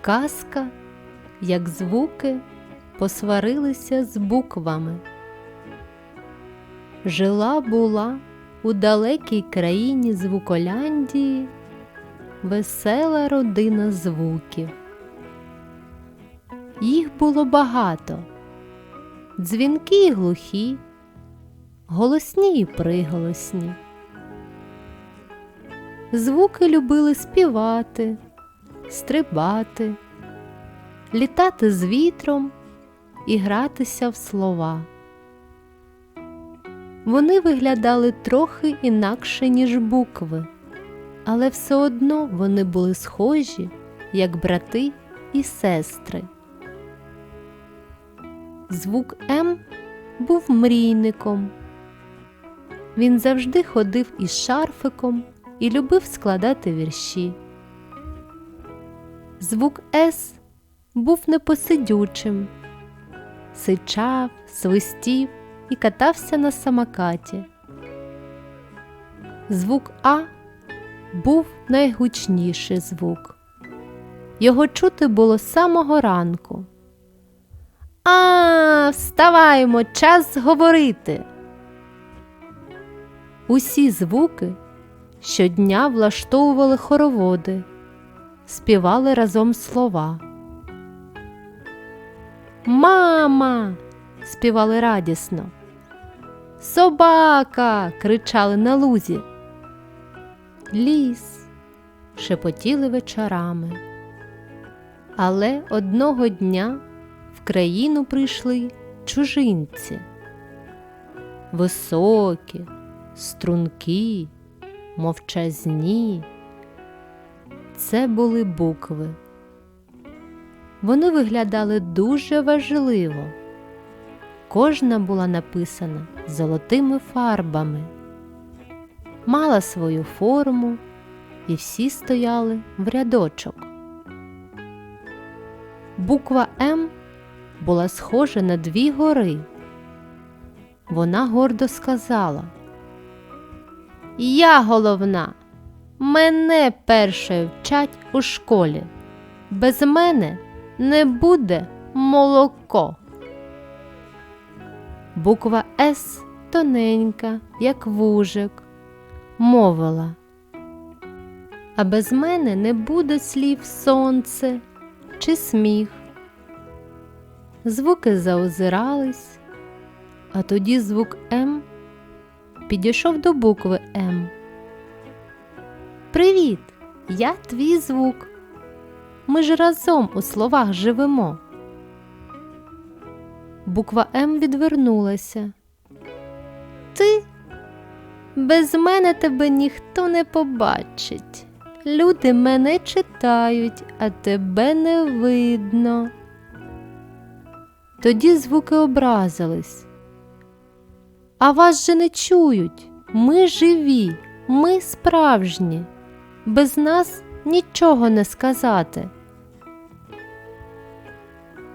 Казка, як звуки посварилися з буквами. Жила була у далекій країні Звуколяндії весела родина звуків. Їх було багато, дзвінки й глухі, голосні й приголосні. Звуки любили співати, стрибати, літати з вітром і гратися в слова. Вони виглядали трохи інакше, ніж букви, але все одно вони були схожі, як брати і сестри. Звук М був мрійником. Він завжди ходив із шарфиком і любив складати вірші. Звук С був непосидючим, сичав, свистів і катався на самокаті. Звук А був найгучніший звук. Його чути було з самого ранку. А, вставаймо, час говорити. Усі звуки щодня влаштовували хороводи, співали разом слова. Мама. співали радісно. Собака. кричали на лузі. Ліс шепотіли вечорами. Але одного дня в країну прийшли чужинці. Високі, стрункі, мовчазні. Це були букви. Вони виглядали дуже важливо. Кожна була написана золотими фарбами, мала свою форму, і всі стояли в рядочок. Буква М була схожа на дві гори. Вона гордо сказала Я головна, мене першою вчать у школі. Без мене не буде молоко. Буква С тоненька, як вужик, мовила. А без мене не буде слів сонце чи сміх. Звуки заозирались, а тоді звук М підійшов до букви М. Привіт, я твій звук. Ми ж разом у словах живемо. Буква М відвернулася. Ти без мене тебе ніхто не побачить. Люди мене читають, а тебе не видно. Тоді звуки образились. А вас же не чують. Ми живі, ми справжні. Без нас нічого не сказати.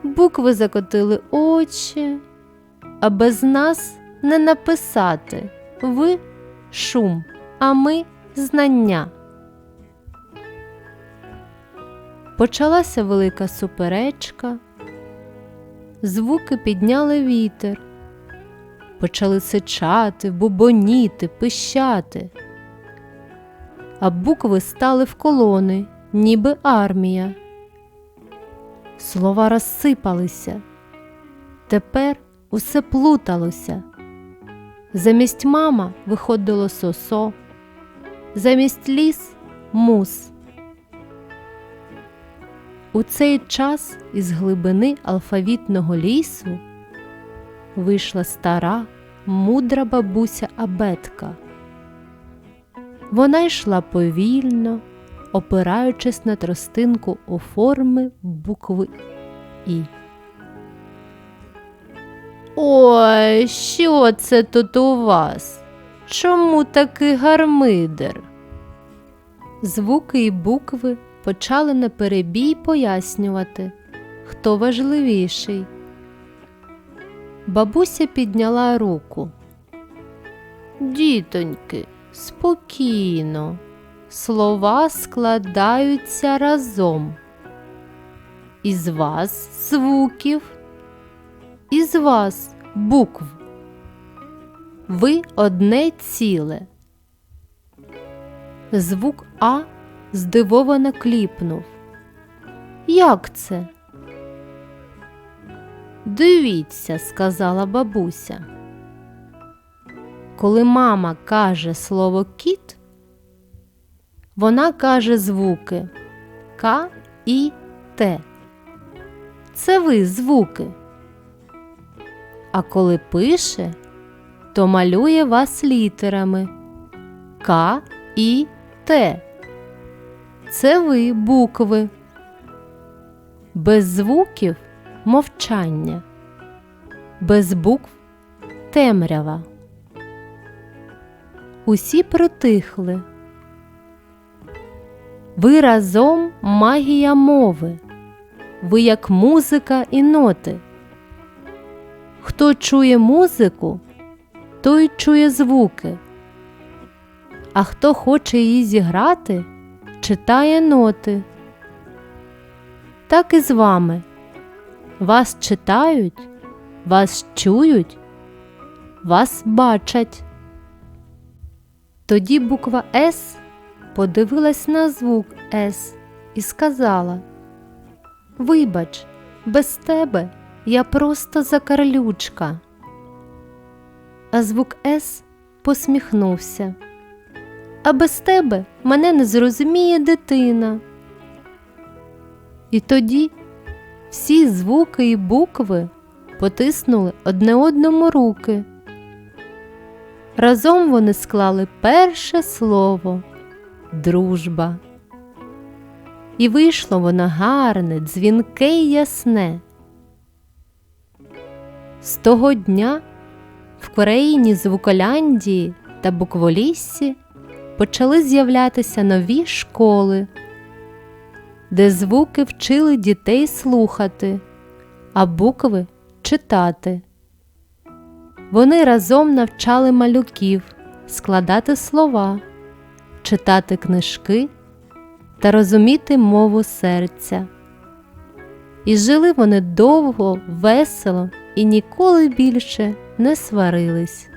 Букви закотили очі, а без нас не написати ви шум, а ми знання. Почалася велика суперечка, звуки підняли вітер, почали сичати, бубоніти, пищати, а букви стали в колони, ніби армія. Слова розсипалися. Тепер усе плуталося. Замість мама виходило сосо, замість ліс мус. У цей час із глибини алфавітного лісу вийшла стара, мудра бабуся абетка. Вона йшла повільно опираючись на тростинку у форми букви І. Ой, що це тут у вас? Чому такий гармидер? Звуки і букви почали на перебій пояснювати, хто важливіший. Бабуся підняла руку. Дітоньки, спокійно слова складаються разом. із вас звуків, із вас букв. Ви одне ціле. Звук А здивовано кліпнув. Як це? Дивіться, сказала бабуся. Коли мама каже слово кіт, вона каже звуки К і Т. Це ви звуки. А коли пише, то малює вас літерами К і Т. Це ви букви. Без звуків мовчання, без букв темрява. Усі притихли. Ви разом магія мови, ви як музика і ноти. Хто чує музику, той чує звуки, а хто хоче її зіграти, читає ноти. Так і з вами. Вас читають, вас чують, вас бачать. Тоді буква С подивилась на звук С і сказала Вибач, без тебе я просто закарлючка. А звук С посміхнувся. А без тебе мене не зрозуміє дитина. І тоді всі звуки і букви потиснули одне одному руки. Разом вони склали перше слово дружба. І вийшло воно гарне, дзвінке й ясне. З того дня в країні Звуколяндії та Букволіссі почали з'являтися нові школи, де звуки вчили дітей слухати, а букви читати. Вони разом навчали малюків складати слова, читати книжки та розуміти мову серця. І жили вони довго, весело і ніколи більше не сварились.